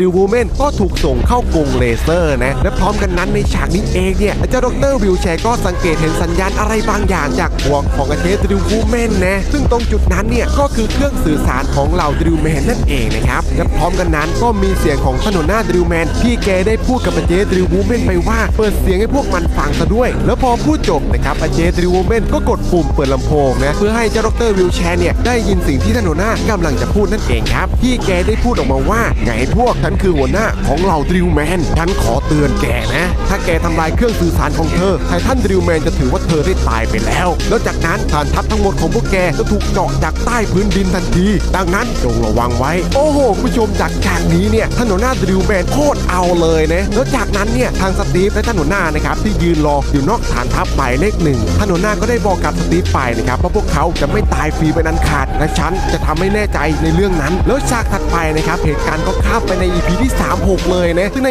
ดิววูแมนก็ถูกส่งเข้ากรงเลเซอร์นะ และพร้อมกันนั้นในฉากนี้เองเนี่ยเจ้าดรวิวแชร์ก็สังเกตเห็นสัญญาณอะไรบางอย่างจากห่วงของอาเจดิววูแมนนะ ซึ่งตรงจุดนั้นเนี่ยก็คือเครื่องสื่อสารของเหล่าดิวแมนนั่นเองนะครับและพร้อมกันนั้นก็มีเสียงของถนนหน้าดิวแมนที่แกได้พูดกับอาเจดิววูแมนไปว่าเปิดเสียงให้พวกมันฟังซะด้วย แล้วพอพูดจบนะครับอาเจดิววูแมนก็กดปุ่มเปิดลำโพงนะเพื่อให้เจ้าดรวิวแชร์เนี่ยได้ยินสิ่งที่ถนนหน้ากำลังจะพูดนั่นเองครับที่แกได้พูดออกมาว่าไงพวกฉันคือหัวหน้าของเหล่าดิวแมน ฉันขอเตือนแกนะ ถ้าแกทำลายเครื่องสื่อสารของเธอไททันดิวแมนจะถือว่าเธอได้ตายไปแล้ว แล้วจากนั้นฐานทัพทั้งหมดของพวกแกจะถูกเจาะจากใต้พื้นดินทันที ดังนั้นจงระวังไว้ โอ้โหคุณผู้ชมจากฉากนี้เนี่ยถนนหน้าดิวแมนโคตรเอาเลยนะ แล้วจากนั้นเนี่ยทางสตีฟและถนนหน้านะครับที่ยืนรออยู่นอกฐานทัพหมายเลขหนึ่งถนนหน้าก็ได้บอกกับสตีฟไปนะครับว่าพวกเขาจะไม่ตายฟรีเป็นอันขาดและฉันจะทำให้แน่ใจในเรื่องนั้น แล้วฉากถัดไปนะครับเหตุการณ์ก็ข้ามไปใน EP ที่ 36 เลยนะซึ่งใน